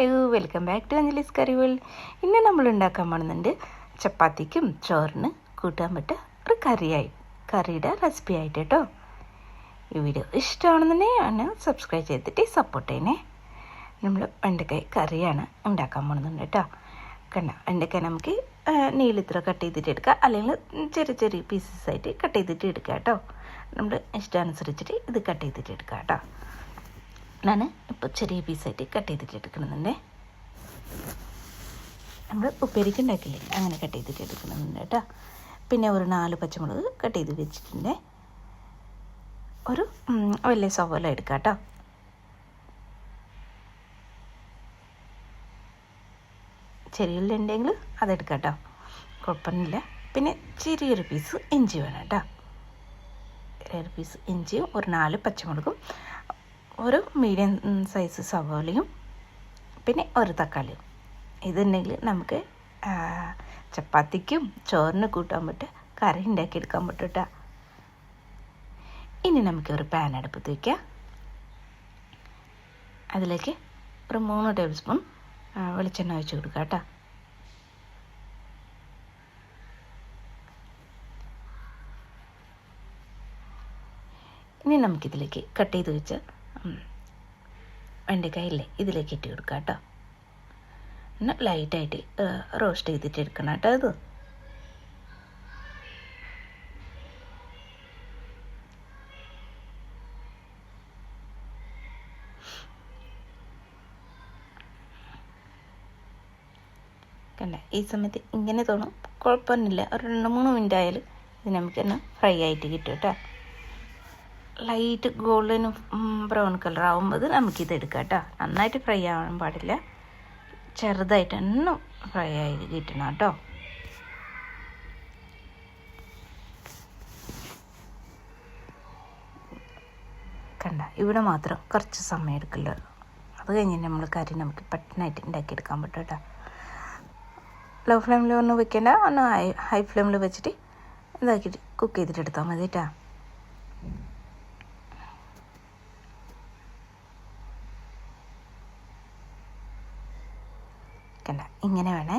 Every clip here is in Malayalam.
Hello welcome back to Anjali's curry ഇന്ന് നമ്മൾ ഉണ്ടാക്കാൻ പോകുന്നുണ്ട് ചപ്പാത്തിക്കും ചോറിന് കൂട്ടാൻ പറ്റുക ഒരു കറിയായി കറിയുടെ റെസിപ്പി ആയിട്ട് കേട്ടോ ഈ വീഡിയോ ഇഷ്ടമാണെന്നുണ്ടെങ്കിൽ സബ്സ്ക്രൈബ് ചെയ്തിട്ട് സപ്പോർട്ട് ചെയ്യണേ. നമ്മൾ വെണ്ടക്കായ കറിയാണ് ഉണ്ടാക്കാൻ പോകുന്നുണ്ട് കേട്ടോ കണ്ട വെണ്ടക്കായ നമുക്ക് നീളിത്ര കട്ട് ചെയ്തിട്ട് എടുക്കുക അല്ലെങ്കിൽ ചെറിയ ചെറിയ പീസസ് ആയിട്ട് കട്ട് ചെയ്തിട്ട് എടുക്കാം കേട്ടോ നമ്മൾ ഇഷ്ടമനുസരിച്ചിട്ട് ഇത് കട്ട് ചെയ്തിട്ട് എടുക്കാം കേട്ടോ ഞാൻ ഇപ്പോൾ ചെറിയ പീസായിട്ട് കട്ട് ചെയ്തിട്ട് എടുക്കണമെന്നുണ്ടേ നമ്മൾ ഉപ്പേരിക്ക് ഉണ്ടാക്കില്ലേ? അങ്ങനെ കട്ട് ചെയ്തിട്ട് എടുക്കണമെന്നുണ്ട് കേട്ടോ. പിന്നെ ഒരു നാല് പച്ചമുളക് കട്ട് ചെയ്ത് വെച്ചിട്ടുണ്ട്. ഒരു വലിയ സവോല എടുക്കാം കേട്ടോ. ചെറിയ ഉണ്ടെങ്കിൽ അതെടുക്കാം കേട്ടോ. കുഴപ്പമൊന്നുമില്ല. പിന്നെ ചെറിയൊരു പീസ് ഇഞ്ചി വേണം കേട്ടോ. ചെറിയൊരു പീസ് ഇഞ്ചിയും ഒരു നാല് പച്ചമുളകും. ഒരു മീഡിയം സൈസ് സവോളയും പിന്നെ ഒരു തക്കാളിയും. ഇതുണ്ടെങ്കിൽ നമുക്ക് ചപ്പാത്തിക്കും ചോറിന് കൂട്ടാൻ പറ്റും കറി ഉണ്ടാക്കിയെടുക്കാൻ പറ്റും കേട്ടോ ഇനി നമുക്ക് ഒരു പാൻ അടുപ്പത്ത് വയ്ക്കാം അതിലേക്ക് ഒരു മൂന്ന് ടേബിൾ സ്പൂൺ വെളിച്ചെണ്ണ ഒഴിച്ച് കൊടുക്കുക കേട്ടോ ഇനി നമുക്കിതിലേക്ക് കട്ട് ചെയ്ത് വെച്ച് വെണ്ടക്കായില്ലേ ഇതിലേക്ക് ഇട്ട് കൊടുക്കുക കേട്ടോ. പിന്നെ ലൈറ്റായിട്ട് റോസ്റ്റ് ചെയ്തിട്ട് എടുക്കണം കേട്ടോ അത് ഈ സമയത്ത് ഇങ്ങനെ തോന്നും. കുഴപ്പമൊന്നുമില്ല. ഒരു രണ്ട് മൂന്ന് മിനിറ്റ് ആയാലും ഇത് നമുക്ക് തന്നെ ഫ്രൈ ആയിട്ട് കിട്ടും കേട്ടോ. ലൈറ്റ് ഗോൾഡനും ബ്രൗൺ കളർ ആകുമ്പോൾ നമുക്കിത് എടുക്കാം കേട്ടോ നന്നായിട്ട് ഫ്രൈ ആവാൻ പാടില്ല. ചെറുതായിട്ട് തന്നെ ഫ്രൈ ആയി കിട്ടണം കേട്ടോ കണ്ട ഇവിടെ മാത്രം കുറച്ച് സമയം എടുക്കില്ല അത് കഴിഞ്ഞ് നമ്മൾ കറി നമുക്ക് പെട്ടെന്നായിട്ട് ഉണ്ടാക്കിയെടുക്കാൻ പറ്റും കേട്ടോ ലോ ഫ്ലെയിമിൽ ഒന്നും വെക്കേണ്ട ഒന്ന് ഹൈ ഹൈ ഫ്ലെയിമിൽ വെച്ചിട്ട് ഇതാക്കിയിട്ട് കുക്ക് ചെയ്തിട്ട് എടുത്താൽ മതി കേട്ടോ കണ്ട ഇങ്ങനെ വേണേ.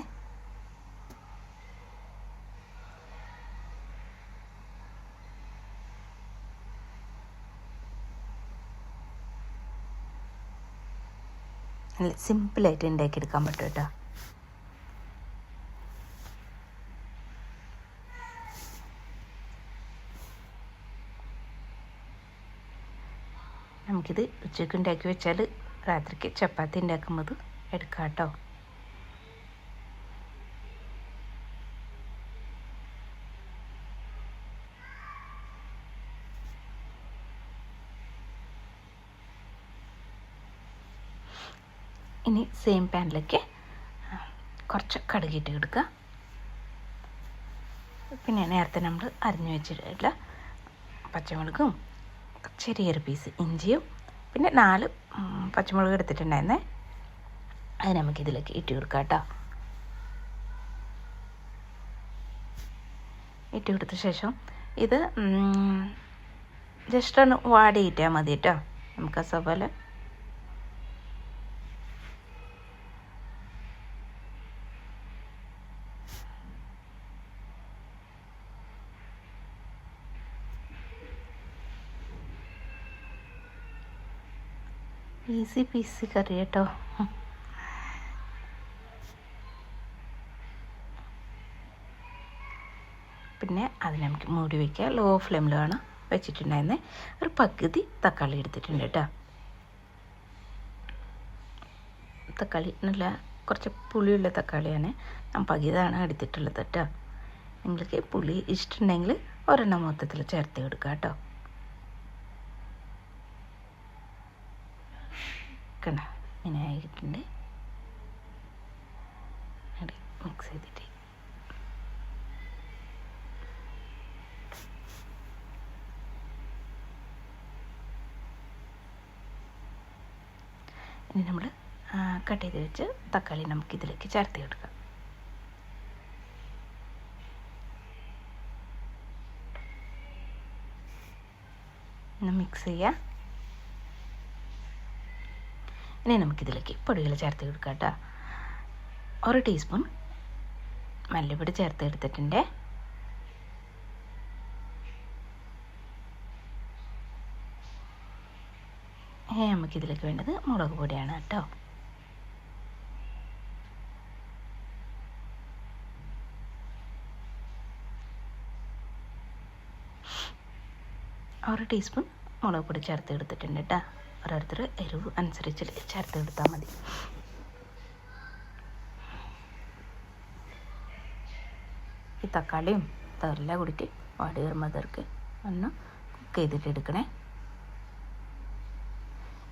നല്ല സിമ്പിളായിട്ട് ഉണ്ടാക്കിയെടുക്കാൻ പറ്റും കേട്ടോ. നമുക്കിത് ഉച്ചയ്ക്ക് ഉണ്ടാക്കി വെച്ചാൽ രാത്രിക്ക് ചപ്പാത്തി ഉണ്ടാക്കുമ്പോൾ എടുക്കാം കേട്ടോ. ഇനി സെയിം പാനിലേക്ക് കുറച്ച് കടുകിട്ട് എടുക്കുക. പിന്നെ നേരത്തെ നമ്മൾ അരിഞ്ഞു വെച്ചിട്ടുള്ള പച്ചമുളകും ചെറിയൊരു പീസ് ഇഞ്ചിയും പിന്നെ നാല് പച്ചമുളക് എടുത്തിട്ടുണ്ടായിരുന്നേ. അത് നമുക്ക് ഇതിലേക്ക് ഇട്ട് കൊടുക്കാം കേട്ടോ. ഇട്ട് കൊടുത്ത ശേഷം ഇത് ജസ്റ്റ് ഒന്ന് വാടിയിട്ടാൽ മതി കേട്ടോ. നമുക്ക് ആ ഈസി പീസി കറി കേട്ടോ പിന്നെ അതിനെ നമുക്ക് മൂടി വയ്ക്കുക ലോ ഫ്ലെയിമിലാണ് വെച്ചിട്ടുണ്ടായിരുന്നത് ഒരു പകുതി തക്കാളി എടുത്തിട്ടുണ്ട് കേട്ടോ തക്കാളി നല്ല കുറച്ച് പുളിയുള്ള തക്കാളിയാണ്. ഞാൻ പകുതിയാണ് എടുത്തിട്ടുള്ളത് കേട്ടോ നിങ്ങൾക്ക് പുളി ഇഷ്ടമുണ്ടെങ്കിൽ ഒരെണ്ണം മൊത്തത്തിൽ ചേർത്ത് കൊടുക്കുക കേട്ടോ കണ്ട ഇങ്ങനെ ആയിട്ടുണ്ട്. മിക്സ് ചെയ്തിട്ട്. ഇനി നമ്മൾ കട്ട് ചെയ്ത് വെച്ച് തക്കാളി നമുക്ക് ഇതിലേക്ക് ചേർത്ത് കൊടുക്കാം. മിക്സ് ചെയ്യുക ഇനി നമുക്കിതിലേക്ക് പൊടികൾ ചേർത്ത് കൊടുക്കാം കേട്ടോ. ഒരു ടീസ്പൂൺ മല്ലിപ്പൊടി ചേർത്ത് എടുത്തിട്ടുണ്ട്. നമുക്കിതിലേക്ക് വേണ്ടത് മുളക് പൊടിയാണ് കേട്ടോ. ഒരു ടീസ്പൂൺ മുളക് പൊടി ചേർത്ത് എടുത്തിട്ടുണ്ട് കേട്ടോ. ഓരോരുത്തർ എരിവ് അനുസരിച്ച് ചേർത്ത് എടുത്താൽ മതി. ഈ തക്കാളിയും ഇതെല്ലാം കൂടിയിട്ട് വാടി വരുമ്പോഴത്തേക്ക് ഒന്ന് കുക്ക് ചെയ്തിട്ട് എടുക്കണേ.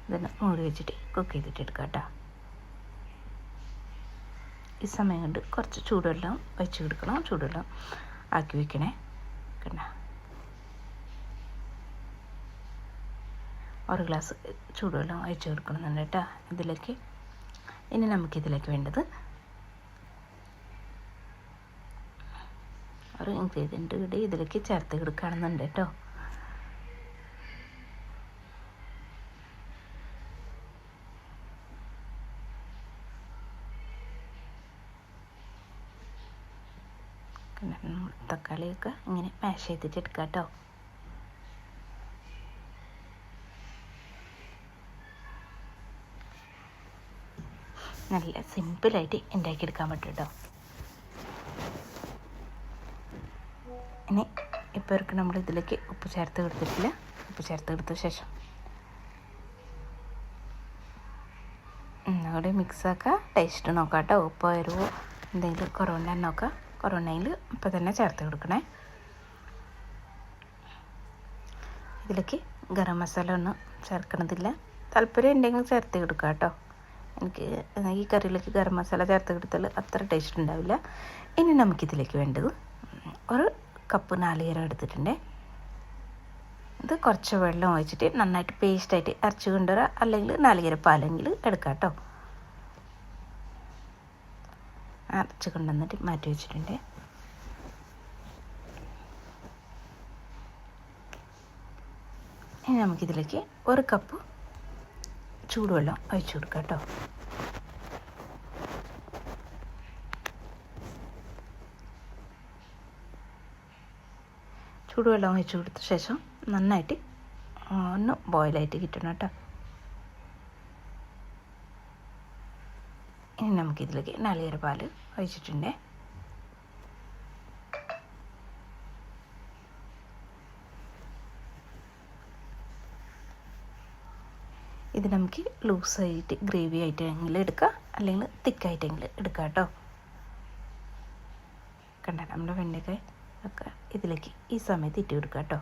ഇതെല്ലാം മൂടി വെച്ചിട്ട് കുക്ക് ചെയ്തിട്ട് എടുക്കാം കേട്ടോ ഈ സമയം കൊണ്ട് കുറച്ച് ചൂടുവെള്ളം വെച്ച് കൊടുക്കണം. ചൂടുവെള്ളം ആക്കി വെക്കണേ. കണ്ട? ഒരു ഗ്ലാസ് ചൂടുവെള്ളം ഒഴിച്ച് കൊടുക്കണമെന്നുണ്ട് കേട്ടോ ഇതിലേക്ക്. ഇനി നമുക്കിതിലേക്ക് വേണ്ടത് ഒരു ഇൻഗ്രീഡിയന്റ് കൂടി ഇതിലേക്ക് ചേർത്ത് കൊടുക്കുകയാണെന്നുണ്ട് കേട്ടോ. തക്കാളിയൊക്കെ ഇങ്ങനെ മാഷ് ചെയ്തിട്ട് എടുക്കാം കേട്ടോ. നല്ല സിമ്പിളായിട്ട് ഉണ്ടാക്കിയെടുക്കാൻ പറ്റും കേട്ടോ ഇനി ഇപ്പോൾ ഇവർക്ക് നമ്മൾ ഇതിലേക്ക് ഉപ്പ് ചേർത്ത് കൊടുത്തിട്ടില്ല. ഉപ്പ് ചേർത്ത് കൊടുത്ത ശേഷം ഒന്നുകൂടി മിക്സാക്കുക ടേസ്റ്റ് നോക്കാം കേട്ടോ ഉപ്പ് എരിവോ എന്തെങ്കിലും കുറവുണ്ടെന്ന് നോക്കാം. കുറവുണ്ടെങ്കിൽ ഇപ്പം തന്നെ ചേർത്ത് കൊടുക്കണേ. ഇതിലേക്ക് ഗരം മസാല ഒന്നും ചേർക്കണതില്ല. താല്പര്യം ഉണ്ടെങ്കിൽ ചേർത്ത് കൊടുക്കുക കേട്ടോ എനിക്ക് ഈ കറിയിലേക്ക് ഗരം മസാല ചേർത്ത് കൊടുത്താൽ അത്ര ടേസ്റ്റ് ഉണ്ടാവില്ല. ഇനി നമുക്കിതിലേക്ക് വേണ്ടത് ഒരു കപ്പ് നാളികേരം എടുത്തിട്ടുണ്ട്. ഇത് കുറച്ച് വെള്ളം ഒഴിച്ചിട്ട് നന്നായിട്ട് പേസ്റ്റായിട്ട് അരച്ച് കൊണ്ടുവരാം. അല്ലെങ്കിൽ നാളികേര പാലെങ്കിൽ എടുക്കാം കേട്ടോ. അരച്ച് കൊണ്ടുവന്നിട്ട് മാറ്റി വെച്ചിട്ടുണ്ട്. ഇനി നമുക്കിതിലേക്ക് ഒരു കപ്പ് ചൂടുവെള്ളം ഒഴിച്ചു കൊടുക്കുക കേട്ടോ. ചൂടുവെള്ളം ഒഴിച്ചു കൊടുത്ത ശേഷം നന്നായിട്ട് ഒന്ന് ബോയിലായിട്ട് കിട്ടണം കേട്ടോ. ഇനി നമുക്കിതിലേക്ക് നാളികേര പാൽ ഒഴിച്ചിട്ടുണ്ട്. ഇത് നമുക്ക് ലൂസായിട്ട് ഗ്രേവി ആയിട്ടെങ്കിൽ എടുക്കാം അല്ലെങ്കിൽ തിക്കായിട്ടെങ്കിൽ എടുക്കാം കേട്ടോ. കണ്ട നമ്മുടെ വെണ്ടയ്ക്ക ഒക്കെ ഇതിലേക്ക് ഈ സമയത്ത് ഇട്ട് കൊടുക്കുക കേട്ടോ.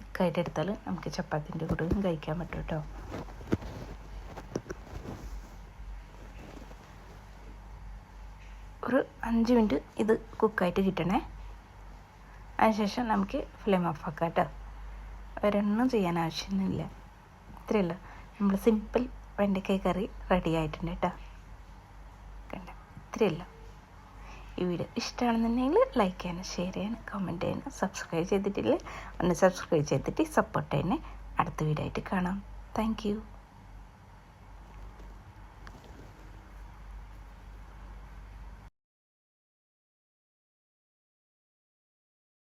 തിക്കായിട്ട് എടുത്താൽ നമുക്ക് ചപ്പാത്തിന്റെ കൂടെയും കഴിക്കാൻ പറ്റും കേട്ടോ. ഒരു അഞ്ച് മിനിറ്റ് ഇത് കുക്കായിട്ട് കിട്ടണേ. അതിനുശേഷം നമുക്ക് ഫ്ലെയിം ഓഫ് ആക്കാം കേട്ടോ. ഒരെണ്ണം ചെയ്യാൻ ആവശ്യമൊന്നുമില്ല. ഇത്രയല്ല നമ്മൾ സിമ്പിൾ വെണ്ടയ്ക്കായ കറി റെഡി ആയിട്ടുണ്ട് കേട്ടോ. കണ്ട? ഇത്രയല്ല ഈ വീഡിയോ ഇഷ്ടമാണെന്നുണ്ടെങ്കിൽ ലൈക്ക് ചെയ്യാനും ഷെയർ ചെയ്യാനും കമന്റ് ചെയ്യാനും സബ്സ്ക്രൈബ് ചെയ്തിട്ടില്ല? ഒന്ന് സബ്സ്ക്രൈബ് ചെയ്തിട്ട് സപ്പോർട്ട് ചെയ്യണേ. അടുത്ത വീഡിയോ ആയിട്ട് കാണാം. താങ്ക്